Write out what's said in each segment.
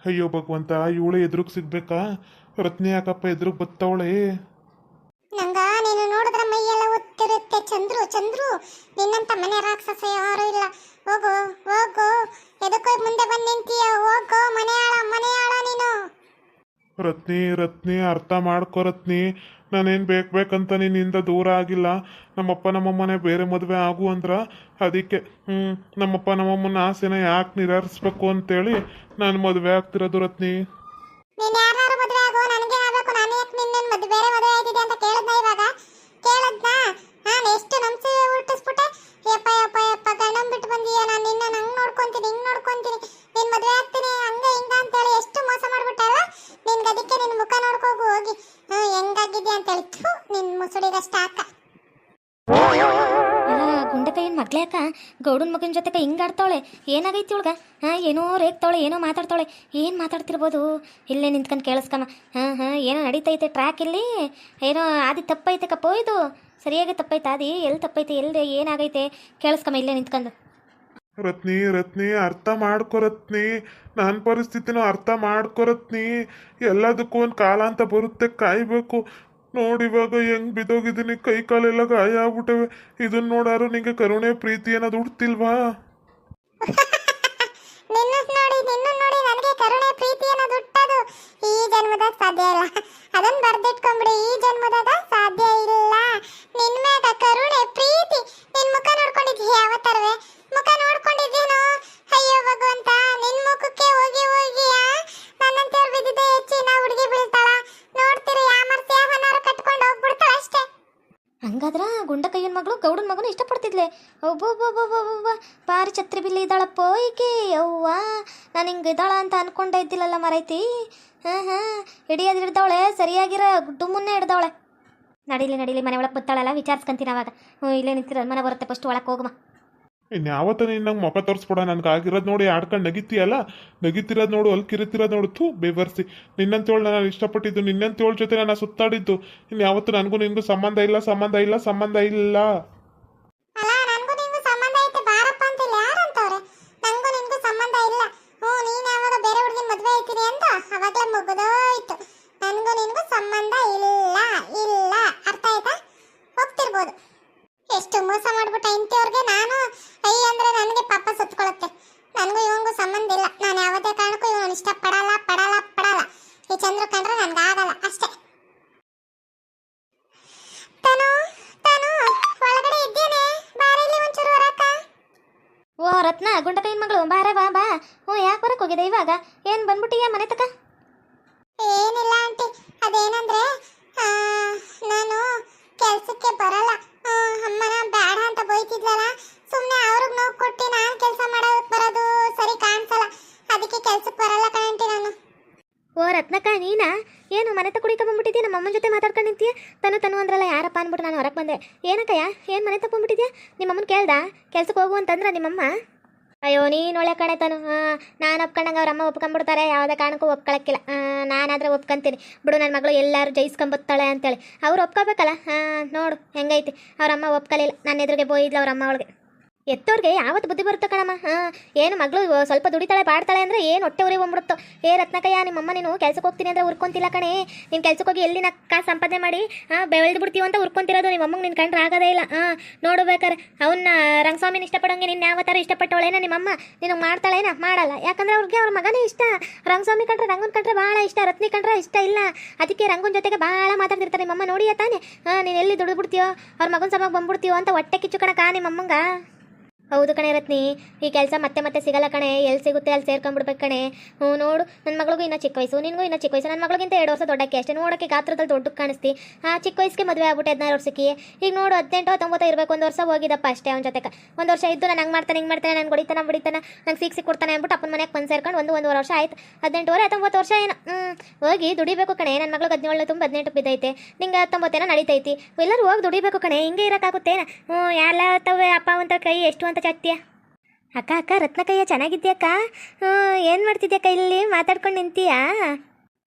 ಅಯ್ಯೋ ಭಗವಂತ ಇವಳು ಎದುರುಗ್ ಸಿಗ್ಬೇಕಾ? ರತ್ನಿ ಯಾಕಪ್ಪ ಎದುರುಗ್ ಬತ್ತವಳೆ? ಚಂದ್ರು ಚಂದ್ರು ನಿನ್ನಂತ ಮನೆ ರಾಕ್ಷಸ ಯಾರು ಇಲ್ಲ. ಹೋಗು ಹೋಗು ಎದಕ್ಕೋ ಮುಂದೆ ಬಂದು ನಿಂತೀಯ? ಹೋಗು ಮನೆ ಆಳ ಮನೆ ಆಳ ನೀನು. ರತ್ನಿ ರತ್ನಿ ಅರ್ಥ ಮಾಡ್ಕೊ ರತ್ನಿ. ನಾನೇನು ಬೇಕು ಬೇಕಂತ ನಿನ್ನಿಂದ ದೂರ ಆಗಿಲ್ಲ. ನಮ್ಮಪ್ಪ ನಮ್ಮಮ್ಮನೆ ಬೇರೆ ಮದುವೆ ಆಗು ಅಂದ್ರ ಅದಕ್ಕೆ ಹ್ಞೂ ನಮ್ಮಪ್ಪ ನಮ್ಮಮ್ಮನ ಆಸೆನ ಯಾಕೆ ನಿರಾರಿಸ್ಬೇಕು ಅಂತೇಳಿ ನಾನು ಮದುವೆ ಆಗ್ತಿರೋದು ರತ್ನಿ. ನೀನ್ ಯಾರು ಮದುವೆ ಆಗೋ? ನನಗೆ ಆಗಬೇಕು ನಾನು ಯಾಕೆ ನಿನ್ನ ಮದುವೆ ಬೇರೆ ಮದುವೆ ಆಗಿದೆ ಅಂತ ಕೇಳಿದ್ನ ಇವಾಗ? ನಾನು ಎಷ್ಟು ನಂಬಿಸಿ ಹುಟ್ಟಿಸ್ಬಿಟ್ಟೆ? ಯಪ್ಪ ಯಪ್ಪ ಯಪ್ಪ, ಗಂಡನ್ ಬಿಟ್ಟು ಬಂದೀಯ? ನಾನು ನಿನ್ನ ಹಂಗೆ ನೋಡ್ಕೊಂತೀನಿ, ಹಿಂಗೆ ನೋಡ್ಕೊಂತೀನಿ. ನಿನ್ನ ಮದುವೆ ಆಗ್ತೀನಿ, ಹಂಗೆ ಹಿಂಗೆ ಅಂತೇಳಿ ಎಷ್ಟು ಮೋಸ ಮಾಡ್ಬಿಟ್ಟೆ ಅಲ್ಲ ನಿನ್ಗೆ ಅದಕ್ಕೆ ನಿನ್ ಮುಖ ನೋಡ್ಕೋಗು, ಹೋಗಿ. ಹಾಂ, ಹೆಂಗಾಗಿದ್ಯಾ ಅಂತೇಳಿ. ಥೂ, ನಿನ್ ಮುಸುಡಿಗಷ್ಟ ಅಕ್ಕ ಅಲ್ಲ ಏನು ಮಗ್ಳೆ ಅಕ್ಕ? ಗೌಡನ ಮಗನ ಜೊತೆಗೆ ಹಿಂಗೆ ಆಡ್ತಾವಳೆ. ಏನಾಗೈತಿ ಇವಳ್ಗ? ಹಾಂ, ಏನೋ ರೇಗ್ತಾಳೆ ಏನೋ ಮಾತಾಡ್ತಾಳೆ ಏನು ಮಾತಾಡ್ತಿರ್ಬೋದು? ಇಲ್ಲೇ ನಿಂತ್ಕೊಂಡು ಕೇಳಿಸ್ಕಮ್ಮ. ಹಾಂ ಹಾಂ, ಏನೋ ನಡೀತೈತೆ ಟ್ರ್ಯಾಕ್ ಇಲ್ಲಿ. ಏನೋ ಆದಿ ತಪ್ಪೈತೆ ಕಪ್ಪು, ಇದು. ಸರಿಯಾಗಿ ತಪ್ಪೈತೆ? ಅದೇ ಎಲ್ಲಿ ತಪ್ಪೈತೆ ಎಲ್ಲಿ ಏನಾಗೈತೆ? ಕೇಳಿಸ್ಕಮ್ಮ ಇಲ್ಲೇ ನಿಂತ್ಕೊಂಡು. ರತ್ನಿ ರತ್ನಿ ಅರ್ಥ ಮಾಡ್ಕೊ ರತ್ನಿ. ನನ್ನ ಪರಿಸ್ಥಿತಿನೂ ಅರ್ಥ ಮಾಡ್ಕೊ ರತ್ನಿ. ಎಲ್ಲದಕ್ಕೂ ಒಂದು ಕಾಲ ಅಂತ ಬರುತ್ತೆ ಕಾಯ್ಬೇಕು. ನೋಡಿ ಇವಾಗ ಹೆಂಗ್ ಬಿದ್ದೋಗಿದ್ದೀನಿ ಕೈ ಕಾಲೆಲ್ಲ ಗಾಯ ಆಗ್ಬಿಟ್ಟವೆ. ಇದನ್ನ ನೋಡಾರು ನಿಂಗೆ ಕರುಣೆ ಪ್ರೀತಿ ಅನ್ನೋದು ಹುಡ್ತಿಲ್ವಾ? ನಿನ್ನ ನೋಡಿ ನಿನ್ನ ನೋಡಿ ನನಗೆ ಕರುಣೆ ಪ್ರೀತಿ ಅನ್ನೋದು ಹುಟ್ಟದು ಈ ಜನ್ಮದಾಗ ಸಾಧ್ಯ ಇಲ್ಲ. ಅದನ್ನ ಬರ್ದಿಟ್ಕೊಂಡ್ಬಿಡಿ ಈ ಜನ್ಮದಾಗ ಸಾಧ್ಯ ಇಲ್ಲ. ನಿನ್ ಮ್ಯಾಗ ಕರುಣೆ, ಪ್ರೀತಿ ನಿನ್ ಮುಖ ನೋಡ್ಕೊಂಡಿದ್ಯ ಯಾವತ್ತರವೇ? ಮುಖ ನೋಡ್ಕೊಂಡಿದ್ದೇನೋ? ಅಯ್ಯೋ ಭಗವಂತ ನಿನ್ ಮುಖಕ್ಕೆ ಹೋಗಿ ಹೋಗಿ ಹುಡುಗಿ ನೋಡ್ತೀರಿ ಹೋಗ್ಬಿಡ್ತಾಳ ಅಷ್ಟೇ. ಹಂಗಾದ್ರ ಗುಂಡಕೈಯನ್ ಮಗಳು ಗೌಡನ ಮಗನ ಇಷ್ಟಪಡ್ತಿದ್ಲೆ. ಒಬ್ಬೊಬ್ಬೊಬ್ಬೊಬ್ಬೊಬ್ಬ ಪಾರಿ ಛತ್ರಿ ಬಿಲ್ಲಿ ಇದ್ದಾಳಪ್ಪ ಈಕೆ, ಅವ್ವ? ನಾನು ಹಿಂಗೆ ಇದ್ದಾಳ ಅಂತ ಅನ್ಕೊಂಡೇ ಇದ್ದಿಲ್ಲಲ್ಲ ಮರೈತಿ? ಹಾಂ ಹಾಂ ಹಿಡಿಯೋದು ಹಿಡ್ದವಳೆ, ಸರಿಯಾಗಿರೋ ಡುಮ್ಮನ್ನೇ ಹಿಡ್ದವಳೆ. ನಡೀಲಿ ನಡೀಲಿ, ಮನೆ ಒಳಗೆ ಬತ್ತಾಳಲ್ಲ ವಿಚಾರಿಸ್ಕೊಂತೀನಿ ಅವಾಗ. ಹ್ಞೂ ಇಲ್ಲೇ ನಿಂತಿರೋ ಮನೆ ಬರುತ್ತೆ ಫಸ್ಟ್ ಒಳಗೆ ಹೋಗಮ್ಮ ಇನ್ಯಾವತ್ತ ನೀನು ನಂಗೆ ಮುಖ ತೋರಿಸ್ಬಿಡ, ನನ್ಗೆ ಆಗಿರೋದು ನೋಡಿ ಆಡ್ಕೊಂಡು ನಗಿತೀಯಲ್ಲ? ನಗಿತಿರೋದು ನೋಡು, ಅಲ್ಲಿ ಕಿರಿತಿರೋದು ನೋಡು, ಥೂ, ಬೇವರ್ಸಿ. ನಿನ್ನಂತೇಳು ನಾನು ಇಷ್ಟಪಟ್ಟಿದ್ದು ನಿನ್ನಂತೇಳು ಜೊತೆ ನಾನು ಸುತ್ತಾಡಿದ್ದು. ಇನ್ಯಾವತ್ತು ನನಗೂ ನಿನಗೂ ಸಂಬಂಧ ಇಲ್ಲ ಸಂಬಂಧ ಇಲ್ಲ ಸಂಬಂಧ ಇಲ್ಲ. ಮೋಸ ಮಾಡ್ಬಿಟ್ಟ ಇಂಥವ್ರಿಗೆ ನಾನು ಐ ಅಂದ್ರೆ ನನಗೆ ಪಾಪ ಸುತ್ಕೊಳ್ಳುತ್ತೆ ನನಗೂ ಇವಂಗೂ ಸಂಬಂಧ ಇಲ್ಲ. ನಾನು ಯಾವುದೇ ಕಾರಣಕ್ಕೂ ಇವನು ಇಷ್ಟಪಡಲ್ಲ ಪಡಲ್ಲ ಪಡಲ್ಲ. ಈ ಚಂದ್ರ ಕಂಡ್ರೆ ನನ್ಗೆ ಆಗಲ್ಲ ಅಷ್ಟೇ. ತನು ತನು ಒಳಗಡೆ ಇದ್ದೇನೆ. ಇಲ್ಲಿ ಒಂಚೂರು ಹೊರಕ. ಓ ರತ್ನ ಗುಂಡಕೈಯನ್ ಮಗಳು ಬಾರ ಬಾ ಬಾ. ಓ ಯಾಕೆ ಬರಕ್ಕೆ ಹೋಗಿದೆ ಇವಾಗ? ಏನು ಬಂದ್ಬಿಟ್ಟಿಯ ಮನೆ ತಕ? ಏನಿಲ್ಲ ಆಂಟಿ. ಅದೇನಂದ್ರೆ ನಾನು ಕೆಲ್ಸಕ್ಕೆ ಬರಲ್ಲ. ಅಮ್ಮನ ಬೇಡ ಅಂತ ಬೈತಿದ್ಲಲ್ಲ? ಸುಮ್ಮನೆ ಅವ್ರಿಗೆ ನೋವು ಕೊಟ್ಟು ನಾನು ಕೆಲಸ ಮಾಡೋದಕ್ಕೆ ಬರೋದು ಸರಿ ಕಾಣಿಸಲ್ಲ. ಅದಕ್ಕೆ ಕೆಲ್ಸಕ್ಕೆ ಬರಲ್ಲ ಕಣಂಟಿ ನಾನು. ಓ, ರತ್ನಕ್ಕ, ನೀನಾ? ಏನು, ಮನೆ ತಕ ಕುಡಿಕ ನಮ್ಮ ಅಮ್ಮನ ಜೊತೆ ಮಾತಾಡ್ಕೊಂಡು ನಿಂತೀಯ? ತನು ತನು ಅಂದ್ರಲ್ಲ, ಯಾರಪ್ಪ ಅಂದ್ಬಿಟ್ಟು ನಾನು ಹೊರಗೆ ಬಂದೆ. ಏನಕ್ಕಯ್ಯ? ಏನು ಮನೆ ತಗೊಂಡ್ಬಿಟ್ಟಿದ್ಯಾ ನಿಮ್ಮಮ್ಮನ ಕೇಳ್ದ? ಕೆಲ್ಸಕ್ಕೆ ಹೋಗು ಅಂತಂದ್ರೆ ನಿಮ್ಮಮ್ಮ? ಅಯ್ಯೋ, ನೀನು ಒಳ್ಳೆ ಕಣೆ ತನು ನಾನು ಒಪ್ಕೊಂಡಂಗೆ ಅವ್ರ ಅಮ್ಮ ಒಪ್ಕೊಂಡ್ಬಿಡ್ತಾರೆ. ಯಾವುದೇ ಕಾರಣಕ್ಕೂ ಒಪ್ಕೊಳಕ್ಕಿಲ್ಲ. ನಾನಾದ್ರೆ ಒಪ್ಕೊಂತೀನಿ. ಬಿಡು ನನ್ನ ಮಗಳು ಎಲ್ಲರೂ ಜಯಿಸ್ಕೊಂಬತ್ತಾಳೆ ಅಂತೇಳಿ. ಅವ್ರು ಒಪ್ಕೋಬೇಕಲ್ಲ? ಹಾಂ, ನೋಡು, ಹೆಂಗೈತಿ. ಅವ್ರ ಅಮ್ಮ ಒಪ್ಕೊಳಿಲ್ಲ ನನ್ನ ಎದುರಿಗೆ ಬೋಯಿದ್ಲು ಅವ್ರ ಅಮ್ಮ ಅವಳಿಗೆ. ಎತ್ತವ್ರಿಗೆ ಯಾವತ್ತು ಬುದ್ಧಿ ಬರುತ್ತೆ ಕಣಮ್ಮ? ಹಾಂ, ಏನು ಮಗಳು ಸ್ವಲ್ಪ ದುಡಿತಾಳೆ ಬಾಡ್ತಾಳೆ ಅಂದರೆ ಏನು ಹೊಟ್ಟೆ ಉರಿ ಬಂದ್ಬಿಡುತ್ತೋ ಏ ರತ್ನಕಯ್ಯ, ನಿಮ್ಮಮ್ಮ ನೀನು ಕೆಲ್ಸಕ್ಕೆ ಹೋಗ್ತೀನಿ ಅಂದರೆ ಉರ್ಕೊಂತಿಲ್ಲ ಕಣೆ. ನೀನು ಕೆಲ್ಸಕ್ಕೆ ಹೋಗಿ ಎಲ್ಲಿ ನಕ್ಕ ಸಂಪಾದನೆ ಮಾಡಿ? ಹಾಂ, ಬೆಳೆದು ಬಿಡ್ತೀವಿ ಅಂತ ಉರ್ಕೊಂತಿರೋದು. ನಿಮ್ಮ ಅಮ್ಮಂಗೆ ನಿನ್ನ ಕಂಡ್ರೆ ಆಗೋದೇ ಇಲ್ಲ. ಹಾಂ ನೋಡ್ಬೇಕಾರೆ ಅವನ್ನ ರಂಗಸ್ವಾಮಿನ ಇಷ್ಟಪಡೋಂಗೆ ನಿನ್ನ ಯಾವ ಥರ ಇಷ್ಟಪಟ್ಟವಳೇನ ನಿಮ್ಮಮ್ಮ? ನಿನಗೆ ಮಾಡ್ತಾಳೇನ? ಮಾಡಲ್ಲ. ಯಾಕಂದ್ರೆ ಅವ್ರಿಗೆ ಅವ್ರ ಮಗನೇ ಇಷ್ಟ. ರಂಗಸ್ವಾಮಿ ಕಂಡ್ರೆ ರಂಗನ್ ಕಂಡ್ರೆ ಭಾಳ ಇಷ್ಟ, ರತ್ನಿ ಕಂಡ್ರೆ ಇಷ್ಟ ಇಲ್ಲ. ಅದಕ್ಕೆ ರಂಗನ ಜೊತೆಗೆ ಭಾಳ ಮಾತಾಡ್ತಿರ್ತಾರೆ ನಿಮ್ಮಮ್ಮ, ನೋಡಿಯ ತಾನೆ? ಹಾಂ, ನೀನು ಎಲ್ಲಿ ದುಡಿದ್ಬಿಡ್ತೀಯೋ ಅವ್ರ ಮಗನ ಸಮಾಗ ಬಂದ್ಬಿಡ್ತೀವೋ ಅಂತ ಹೊಟ್ಟೆ ಕಿಚ್ಚು ಕಣಕ ನಿಮ್ಮಮ್ಮಂಗ? ಹೌದು ಕಣೆ ರತ್ನಿ. ಈ ಕೆಲಸ ಮತ್ತೆ ಮತ್ತೆ ಸಿಗಲ್ಲ ಕಣೆ. ಎಲ್ಲಿ ಸಿಗುತ್ತೆ ಅಲ್ಲಿ ಸೇರ್ಕೊಂಡ್ಬಿಡ್ಬೇಕು ಕಣೆ. ಹ್ಞೂ ನೋಡು ನನ್ನ ಮಗಳಿಗೂ ಇನ್ನೂ ಚಿಕ್ಕ ವಯಸ್ಸು, ನಿನಗೂ ಇನ್ನೂ ಚಿಕ್ಕ ವಯಸ್ಸು. ನನ್ನ ಮಗಳಿಗಿಂತ ಎರಡು ವರ್ಷ ದೊಡ್ಡಕ್ಕೆ ಅಷ್ಟೇ. ನೋಡೋಕ್ಕೆ ಗಾತ್ರದಲ್ಲಿ ದೊಡ್ಡ ಕಾಣಿಸ್ತಿ. ಆ, ಚಿಕ್ಕ ವಯಸ್ಸಿಗೆ ಮದುವೆ ಆಗ್ಬಿಟ್ಟು ಹದಿನಾರು ವರ್ಷಕ್ಕೆ. ಈಗ ನೋಡು, ಹದಿನೆಂಟು ಹತ್ತೊಂಬತ್ತು ಇರಬೇಕು. ಒಂದು ವರ್ಷ ಹೋಗಿದಪ್ಪ ಅಷ್ಟೇ ಅವ್ನ ಜೊತೆಗೆ ಒಂದು ವರ್ಷ ಇದ್ದು ನಾನು ಹಂಗೆ ಮಾಡ್ತಾನೆ, ಹಿಂಗೆ ಮಾಡ್ತಾನೆ, ನಾನು ಹೊಡಿತಾನೆ ಬಿಡಿತಾನೆ ನಂಗೆ ಸಿಕ್ಸಿ ಕೊಡ್ತಾನೆ ಅಂದ್ಬಿಟ್ಟು ಅಪ್ಪನ ಮನೆಗೆ ಬಂದು ಸೇರ್ಕೊಂಡು ಒಂದು, ಒಂದೂವರೆ ವರ್ಷ ಆಯ್ತು. ಹದಿನೆಂಟುವರೆ, ಹತ್ತೊಂಬತ್ತು ವರ್ಷ ಏನು. ಹೋಗಿ ದುಡಿಬೇಕು ಕಣೆ. ನನ್ನ ಮಗಳಿಗೆ ಹದಿನೇಳು ತುಂಬ ಹದಿನೆಂಟು ಬಿದ್ದೈತೆ. ನಿಂಗೆ ಹತ್ತೊಂಬತ್ತೇನೋ ನಡೀತೈತಿ. ಎಲ್ಲರೂ ಹೋಗಿ ದುಡಿಬೇಕು ಕಣೆ. ಹಿಂಗೆ ಇರೋಕ್ಕಾಗುತ್ತೆ ಹ್ಞೂ ಎಲ್ಲ ತವೆ ಅಪ್ಪ ಅಂತ ಕೈ ಎಷ್ಟು ಅಂತ ಚತ್ಯ ಅಕ್ಕ ಅಕ್ಕ, ರತ್ನಕಯ್ಯ ಚೆನ್ನಾಗಿದ್ಯಕ್ಕ ಏನು ಮಾಡ್ತಿದ್ಯಕ್ಕ ಇಲ್ಲಿ? ಮಾತಾಡ್ಕೊಂಡು ನಿಂತೀಯಾ?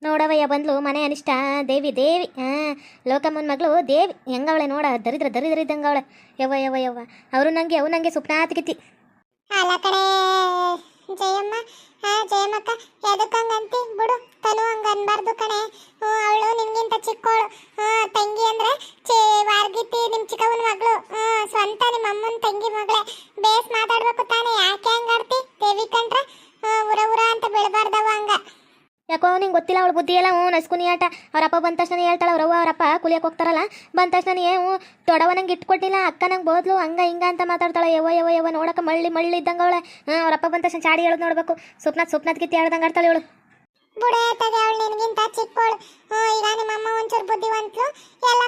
ನೋಡವಯ್ಯ, ಬಂದ್ಲು ಮನೆ ಅನಿಷ್ಟ. ದೇವಿ ದೇವಿ. ಹಾಂ, ಲೋಕಮ್ಮನ ಮಗಳು ದೇವಿ. ಹೆಂಗವಳೆ ನೋಡ? ದರಿದ್ರ ದರಿದ್ರ ಇದ್ದಂಗೆ ಅವಳೆ ಯವ್ವ ಯವ್ವ. ಯವ್ವ ಅವರು ನಂಗೆ ಅವು ನನಗೆ ಸುಪ್ನಾತಿಗಿತಿ ಜಯಮ್ಮ, ಹಾ, ಜಯಮ್ಮಕ್ಕ ಎದಕ್ಕಂಗಂತಿ ಬಿಡು, ತನು ಹಂಗ ಅನ್ಬಾರ್ದು ಕಣೆ. ಅವಳು ನಿನ್ಗಿಂತ ಚಿಕ್ಕವಳು ತಂಗಿ ಅಂದ್ರೆ ವಾರ್ಗಿತಿ ನಿಮ್ ಚಿಕ್ಕವನ ಮಗಳು. ಸ್ವಂತ ನಿಮ್ಮ ಅಮ್ಮನ ತಂಗಿ ಮಗಳೇ. ಬೇಸ್ ಮಾತಾಡ್ಬೇಕು ತಾನೆ, ಯಾಕೆ ಹಂಗಾಡ್ತಿ? ದೇವಿ ಕಂಡ್ರೆ ಉರ ಉರ ಅಂತ ಬೀಳ್ಬಾರ್ದವ ಹಂಗ. ಯಾಕೋ ನಿಂಗೆ ಗೊತ್ತಿಲ್ಲ ಅವಳು ಬುದ್ಧಿ ಎಲ್ಲ? ಹ್ಞೂ, ನಸ್ಕುನಿ ಆಟ. ಅವ್ರಪ್ಪ ಬಂದ ತಕ್ಷಣ ಹೇಳ್ತಾಳೆ ಅವ್ರವ್ವ ಅವರಪ್ಪ ಕುಲಿಯಕ್ಕೆ ಹೋಗ್ತಾರಲ್ಲ? ಬಂದ ತಕ್ಷಣ ಹ್ಞೂ ತೊಡವ ನಂಗೆ ಇಟ್ಕೊಟ್ಟಿಲ್ಲ ಅಕ್ಕ ನಂಗೆ ಬೋದ್ಲು ಹಂಗ ಹಿಂಗ ಅಂತ ಮಾತಾಡ್ತಾಳೆ, ಯವ್ವ ಯವ್ವ ಯವ್ವ ನೋಡಕ್ಕೆ ಮಳ್ಳಿ ಮಳ್ಳಿ ಇದ್ದಂಗೆ ಅವಳೆ. ಹಾಂ ಅವರಪ್ಪ ಬಂದ ತಕ್ಷಣ ಚಾಡಿ ಹೇಳೋದು ನೋಡಬೇಕು. ಸುಪ್ನಾಥ್ ಸುಪ್ನಾಥ್ ಕಿತ್ತಿ ಹೇಳ್ದಂಗೆ ಆಡ್ತಾಳೆ ಇವಳು. ಬುಡೇ ಅವಳು ನಿನಗಿಂತ ಚಿಕ್ಕವಳು ಈಗ ನಿಮ್ಮ ಅಮ್ಮ ಒಂಚೂರು ಬುದ್ಧಿವಂತಳು ಎಲ್ಲ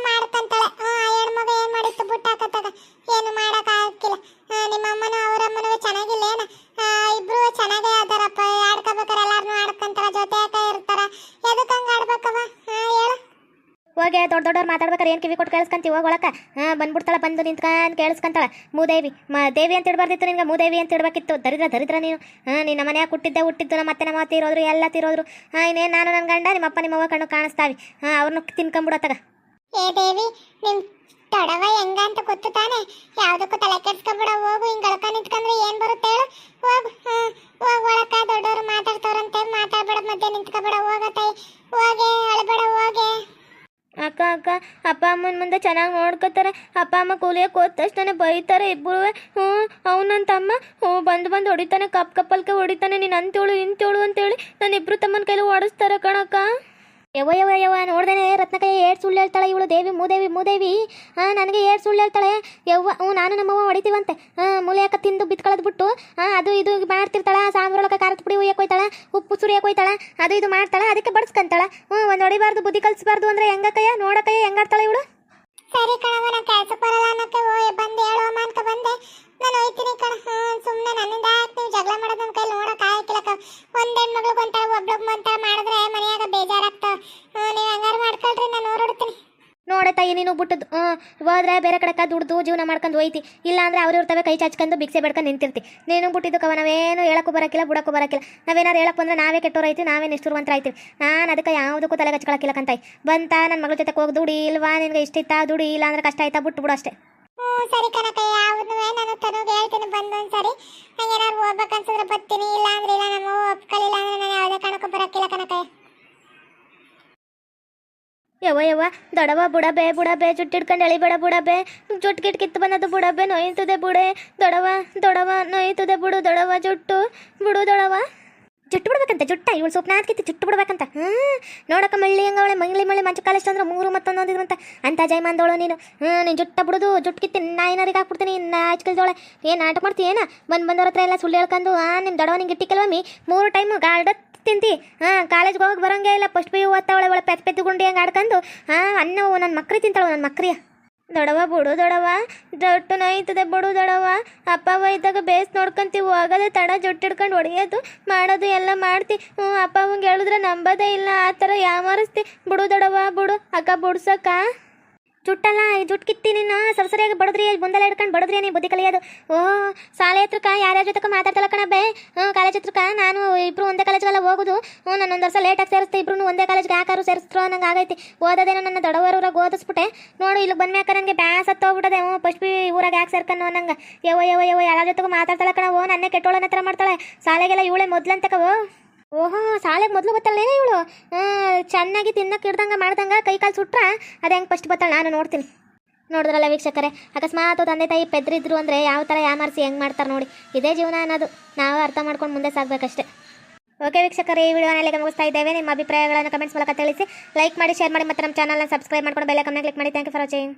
ಏನು ಕಿವಿ ಕೊಟ್ಟು ಕೇಳಿಸ್ಕೊಂತೀವಿ ಹೋಗಿ ಒಳಕ? ಹಾಂ, ಬಂದ್ಬಿಡ್ತಾಳೆ, ಬಂದು ನಿಂತ್ಕೊಂಡು ಕೇಳಿಸ್ಕೊಂತಾಳೆ. ಮೂದೇವಿ, ಮ, ದೇವಿ ಅಂತ ಇಡಬಾರ್ದಿತ್ತು ನಿನ್ಗೆ, ಮೂದೇವಿ ಅಂತ ಇಡಬೇಕಿತ್ತು. ದರಿದ್ರ ದರಿದ್ರ ನೀನು. ನಿನ್ನ ಮನೆಯಾಗ ಹುಟ್ಟಿದ್ದೆ, ಹುಟ್ಟಿದ್ದು ನಮ್ಮ ಮತ್ತೆ ನಮ್ಮ ತೀರೋದ್ರು, ಎಲ್ಲ ತೀರೋದ್ರು. ಹಾಂ, ಇನ್ನೇನು ನಾನು ನನ್ನ ಗಂಡ, ನಿಮ್ಮ ಅಪ್ಪ, ನಿಮ್ಮ ಅವ್ವ ಕಣ್ಣು ಕಾಣಿಸ್ತಾವೆ. ಅವ್ರನ್ನ ತಿನ್ಕೊಂಬಿಡತ್ತಾಗ ಏ ದೇವಿ, ನಿಮ್ ತೊಡವ ಹೆಂಗ ಅಂತ ಗೊತ್ತು ತಾನೆ? ಯಾವ್ದಕ್ಕೂ ತಲೆ ಕೆಡ್ಸ್ಕೊಬಿಡ, ಹೋಗು, ಹಿಂಗ್ ಅಳ್ಕ ನಿಂತ್ಕೊಂಡ್ರೆ ಏನ್ ಬರುತ್ತೆ ಹೇಳು? ಹೋಗು ಹೋಗ್ ಒಳಕ, ದೊಡ್ಡವರು ಮಾತಾಡ್ತವ್ರಂತೆ, ಮಾತಾಡ್ಬೇಡ, ಮಧ್ಯೆ ನಿಂತ್ಕೊಬೇಡ ಹೋಗತ್ತೆ ಹೋಗೆ, ಅಳ್ಬೇಡ, ಹೋಗೆ. ಅಕ್ಕ ಅಕ್ಕ, ಅಪ್ಪ ಅಮ್ಮನ ಮುಂದೆ ಚೆನ್ನಾಗಿ ನೋಡ್ಕೋತಾರೆ. ಅಪ್ಪ ಅಮ್ಮ ಕೂಲಿಯಕ್ಕೆ ಹೋದ ತಕ್ಷಣ ಬೈತಾರೆ ಇಬ್ಬರು ಹ್ಞೂ ಅವನಂತ ತಮ್ಮ. ಹ್ಞೂ, ಬಂದು ಬಂದು ಹೊಡಿತಾನೆ, ಕಪ್ ಕಪ್ಪಲ್ಕೆ ಹೊಡಿತಾನೆ. ನೀನು ಅಂತೇಳು ಇಂತೇಳು ಅಂತೇಳಿ ನಾನು ಇಬ್ಬರು ತಮ್ಮನ ಕೈಲಿ ಓಡಿಸ್ತಾರೆ ಕಣಕ್ಕ. ಯವ ಯವ ಯವ ನೋಡ್ದೇನೆ, ರತ್ನಕೈ ಏಟ್ ಸುಳ್ಳು ಹೇಳ್ತಾಳೆ, ಇವಳು ದೇವಿ, ಮೂದೇವಿ ಮೂದೇವಿ. ಹಾಂ ನನಗೆ ಏಟ್ ಸುಳ್ಳು ಹೇಳ್ತಾಳೆ. ಯವ್ವ, ಹ್ಞೂ, ನಾನು ನಮ್ಮವ್ವ ಹೊಡಿತೀವಂತೆ. ಹಾಂ ಮೂಲೆಯಕ್ಕ ತಿಂದು ಬಿತ್ಕೊಳ್ಳೋದು ಬಿಟ್ಟು ಹಾಂ ಅದು ಇದು ಮಾಡ್ತಿರ್ತಾಳೆ ಸಾಂಬ್ರೊಳಗೆ ಖಾರದ ಪುಡಿ ಉಯ್ಯಕ್ಕೆ ಉಪ್ಪು ಸುರಿಯಕ್ಕೆ ಹೋಯ್ತಾಳೆ, ಅದು ಇದು ಮಾಡ್ತಾಳೆ, ಅದಕ್ಕೆ ಬಡಿಸ್ಕಂತಾಳೆ. ಹ್ಞೂ, ಒಂದು ಹೊಡಿಬಾರ್ದು, ಬುದ್ಧಿ ಕಲಿಸ್ಬಾರ್ದು ಅಂದ್ರೆ ಹೆಂಗಕ್ಕಯ್ಯ, ನೋಡಕ್ಕಯ್ಯ, ಹೆಂಗಾಡ್ತಾಳೆ ಇವಳು? ಸರಿ ಕಣವ ನಾನು ಬರಲ್ಲ ಅನ್ನಕ್ಕೆ ಹೇಳು ಅಮ್ಮ ನಾನು ಹೋಯ್ತೀನಿ ಕಣ. ಸುಮ್ಮನೆ ನನ್ನಿಂದ ಯಾಕೆ ನೀವು ಜಗಳ ಮಾಡೋದು ನನ್ನ ಕೈಲಿ ನೋಡಕ್ ಒಂದು ಒಂದ್ ಮಗಳು ಒಂಥರ ಒಬ್ಳೊಬ್ಬ ಒಂಥರ ಮಾಡಿದ್ರೆ ಮನೆಯಾಗ ಬೇಜಾರಾಗ್ತಾವ. ನೀವು ಹಂಗಾರು ಮಾಡ್ಕೊಳ್ರಿ ನಾನು ಓಡಾಡ್ತೀನಿ ನೋಡತ್ತ ತಾಯಿ ನೀನು ಬಿಟ್ಟದ್ದು ಹೋದ್ರೆ ಬೇರೆ ಕಡೆಕ ದುಡ್ದು ಜೀವನ ಮಾಡ್ಕೊಂಡು ಹೋಯ್ತಿ. ಇಲ್ಲ ಅಂದ್ರೆ ಅವ್ರು ಇರ್ತವೆ ಕೈ ಚಾಚ್ಕೊಂಡು ಬಿಕ್ಸೆ ಬೇಡ್ಕೊಂಡು ನಿಂತಿರ್ತಿ. ನೀನು ಬಿಟ್ಟಿದ್ದಕ್ಕವ ನಾವೇನು ಹೇಳಕ್ಕೂ ಬರಕಿಲ್ಲ ಬಿಡಕ್ಕೂ ಬರಕಿಲ್ಲ. ನಾವೇನಾರು ಹೇಳಕ್ಕೆ ಬಂದ್ರೆ ನಾವೇ ಕೆಟ್ಟೋರೈತಿ ನಾವೇ ನಿಷ್ಠುರ್ವಂತರ ಆಯ್ತೀವಿ ನಾನು ಅದಕ್ಕೆ ಯಾವುದಕ್ಕೂ ತಲೆ ಹಚ್ಕೊಳಕಿಲ್ಲ ಕಂತಾಯಿ. ಬಂತ ನನ್ನ ಮಗಳ ಜೊತೆ ಹೋಗಿ ದುಡಿ ಇಲ್ವಾ? ನಿನಗೆ ಇಷ್ಟ ಇತ್ತಾ? ದುಡಿ ಇಲ್ಲ ಅಂದ್ರೆ ಕಷ್ಟ ಆಯ್ತಾ? ಬಿಟ್ಟು ಬಿಡು ಅಷ್ಟೇ. ಹ್ಞೂ ಸರಿ ತನುಗೆ ಹೇಳ್ತೀನಿ ಬಂದು ಒಂದ್ಸರಿ ಹಂಗೇನಾರು ಹೋಗ್ಬೇಕನ್ಸಿದ್ರೆ ಬರ್ತೀನಿ. ಇಲ್ಲ ಅಂದ್ರೆ ಇಲ್ಲ, ನಮ್ಮ ಒಪ್ಕಲಿಲ್ಲ ಅಂದ್ರೆ ನಾನು ಯಾವುದೇ ಕಾರಣಕ್ಕೂ ಬರಕ್ಕಿಲ್ಲ ಕಣಕ್ಕೆ ಯವ್ವ ಯವ್ವ ದೊಡವ ಬುಡಬೆ ಬುಡಬೆ, ಜುಟ್ಟಿಡ್ಕೊಂಡು ಎಳಿಬೇಡ ಬುಡಬೆ. ಜುಟ್ಟು ಗಿಟ್ ಕಿತ್ತು ಬಂದದ್ದು ಬುಡಬೆ, ನೋಯ್ತದೆ ಬುಡೆ. ದೊಡವ ದೊಡವ ನೋಯ್ತದೆ ಬುಡು ದೊಡವ ಜುಟ್ಟು. ಬುಡು ದೊಡವ ಜುಟ್ಟು ಬಿಡ್ಬೇಕಂತ ಜುಟ್ಟ. ಇವಳು ಸ್ವಪ್ನ ಕಿತ್ತು ಜುಟ್ಟು ಬಿಡ್ಬೇಕಂತ ಹ್ಞೂ ನೋಡಕ್ಕ ಮಳ್ಳಿ ಹಂಗವಳೆ ಮಂಗ್ಳಿ ಮಳ್ಳಿ ಮಂಚ ಕಾಲೇಜ್ ಅಂದ್ರೆ ಮೂರು ಮತ್ತೊಂದು ಅಂದಿದ್ರಂತ ಅಂತ ಜಯಮಾನ್ದವಳು ನೀನು. ಹ್ಞೂ ನೀನು ಜುಟ್ಟ ಬಿಡುದು ಜುಟ್ಟು ಕಿತ್ತಿ ನಾಯಿನರಿಗೆ ಹಾಕ್ಬಿಡ್ತೀನಿ? ನಾಚ್ಕಲ್ದವಳೆ ಏನು ನಾಟಕ ಮಾಡ್ತೀಯ ಏನ? ಬಂದು ಬಂದವ್ರ ಹತ್ರ ಎಲ್ಲ ಸುಳ್ಳು ಹೇಳ್ಕೊಂಡು ಆ ನಿಮ್ಮ ದೊಡವನಿಗೆ ಇಟ್ಟಿ ಕೆಲವೊಮ್ಮೆ ಮೂರು ಟೈಮು ಗಾರ್ಡ ತಿಂತಿ. ಹಾಂ ಕಾಲೇಜ್ಗೆ ಹೋಗಿ ಬರೋಂಗೆ ಇಲ್ಲ. ಫಸ್ಟ್ ಪಿ ಯು ಓದ್ತಾವಳೆ ಒಳ್ಳೆ ಪೆತ್ ಪೆತ್ತು ಗುಂಡಿ ಹಂಗೆ ಆಡ್ಕೊಂಡು ಹಾಂ, ಅನ್ನ ನನ್ನ ಮಕ್ರಿ ತಿಂತಾಳು ನನ್ನ ಮಕ್ರಿಯ? ದೊಡವ ಬಿಡು ದೊಡವ ಜೊಟ್ಟು ನೋಯ್ತದೆ ಬಿಡು ದೊಡವ. ಅಪ್ಪ ಇದ್ದಾಗ ಬೇಸ್ ನೋಡ್ಕೊಂತೀವಿ ಹೋಗೋದೇ ತಡ ಜೊಟ್ಟು ಹಿಡ್ಕೊಂಡು ಹೊಡಿಯೋದು ಮಾಡೋದು ಎಲ್ಲ ಮಾಡ್ತಿ. ಹ್ಞೂ, ಅಪ್ಪ ಅವಂಗೆ ಹೇಳಿದ್ರೆ ನಂಬೋದೇ ಇಲ್ಲ, ಆ ಥರ ಯಾಮಾರಿಸ್ತಿ. ಬಿಡು ದೊಡವ, ಬಿಡು, ಅಕ್ಕ ಬಿಡ್ಸಕ್ಕ. ಜುಟ್ಟಲ್ಲ, ಈ ಜುಟ್ಟು ಕಿತ್ತಿ ನಿನ್ನ ಸರಸರಿಯಾಗಿ ಬಡದ್ರಿ ಮುಂದೆಲ್ಲ ಹಿಡ್ಕೊಂಡು ಬಡದ್ರಿ ನೀ ಬುದ್ಧಿ ಕಲಿಯೋದು. ಓ, ಶಾಲೆ ಹತ್ರಕ್ಕ ಯಾರ್ಯಾರ ಜೊತೆ ಮಾತಾಡ್ತಲ್ಲ ಕಣಬೇ ಹ್ಞೂ ಕಾಲೇಜ್ ಹತ್ರಕ್ಕ ನಾನು, ಇಬ್ರು ಒಂದೇ ಕಾಲೇಜ್ಗೆಲ್ಲ ಹೋಗೋದು. ಹ್ಞೂ ನಾನು ಒಂದು ವರ್ಷ ಲೇಟಾಗಿ ಸೇರಿಸ್ತೆ ಇಬ್ರು ಒಂದೇ ಕಾಲೇಜ್ಗೆ ಯಾಕಾರು ಸೇರಿಸ್ತ್ರು ಅನ್ನಂಗ ಆಗೈತಿ. ಓದೋದೇನೋ ನನ್ನ ದೊಡ್ಡವರೂರಾಗ ಓದಿಸ್ಬಿಟ್ಟೆ. ನೋಡು ಇಲ್ಲಿ ಬಂದ್ಮ್ಯಾಕ ನನಗೆ ಬ್ಯಾಸ್ ಹತ್ತೋಗ್ಬಿಟ್ಟದೆ ಹ್ಞೂ ಫಸ್ಟ್ ಬಿ ಊರಾಗ ಯಾಕೆ ಸೇರ್ಕೊಂಡು ಅನ್ನಂಗೆ. ಯವ ಯವ ಯವ ಯಾರ ಜೊತೆಗೂ ಮಾತಾಡ್ತಾಳೆ ಕಣ ಓ ನನ್ನೇ ಕೆಟ್ಟೋಳನ್ನ ಹತ್ರ ಮಾಡ್ತಾಳೆ. ಶಾಲೆಗೆಲ್ಲ ಇವಳೆ ಮೊದ್ಲಂತಕವೋ ಓಹೋ, ಶಾಲೆಗೆ ಮೊದಲು ಬತ್ತಾಳೇನ ಇವಳು? ಚೆನ್ನಾಗಿ ತಿನ್ನಕ್ಕೆ ಇಡ್ದಂಗೆ, ಮಾಡ್ದಂಗೆ, ಕೈ ಕಾಲು ಸುಟ್ರ? ಅದು ಹೆಂಗೆ ಫಸ್ಟ್ ಬತ್ತಾಳೆ ನಾನು ನೋಡ್ತೀನಿ. ನೋಡಿದ್ರಲ್ಲ ವೀಕ್ಷಕರೇ, ಅಕಸ್ಮಾತ್ ತಂದೆ ತಾಯಿ ಪೆದ್ರಿದ್ರು ಅಂದರೆ ಯಾವ ಥರ ಯಾಮಾರಿಸಿ ಹೆಂಗೆ ಮಾಡ್ತಾರೆ ನೋಡಿ. ಇದೇ ಜೀವನ ಅನ್ನೋದು. ನಾವು ಅರ್ಥ ಮಾಡ್ಕೊಂಡು ಮುಂದೆ ಸಾಗಬೇಕಷ್ಟೇ. ಓಕೆ ವೀಕ್ಷಕರೇ, ಈ ವಿಡಿಯೋನ ಇಲ್ಲಿಗೆ ಮುಗಿಸ್ತಾ ಇದ್ದೇವೆ. ನಿಮ್ಮ ಅಭಿಪ್ರಾಯಗಳನ್ನು ಕಮೆಂಟ್ಸ್ ಮೂಲಕ ತಿಳಿಸಿ. ಲೈಕ್ ಮಾಡಿ ಶೇರ್ ಮಾಡಿ ಮತ್ತು ನಮ್ಮ ಚಾನಲ್ನ ಸಬ್ಸ್ಕ್ರೈಬ್ ಮಾಡ್ಕೊಂಡು ಕಮ್ಮಿ ಕ್ಲಿಕ್ ಮಾಡಿ. Thank you for watching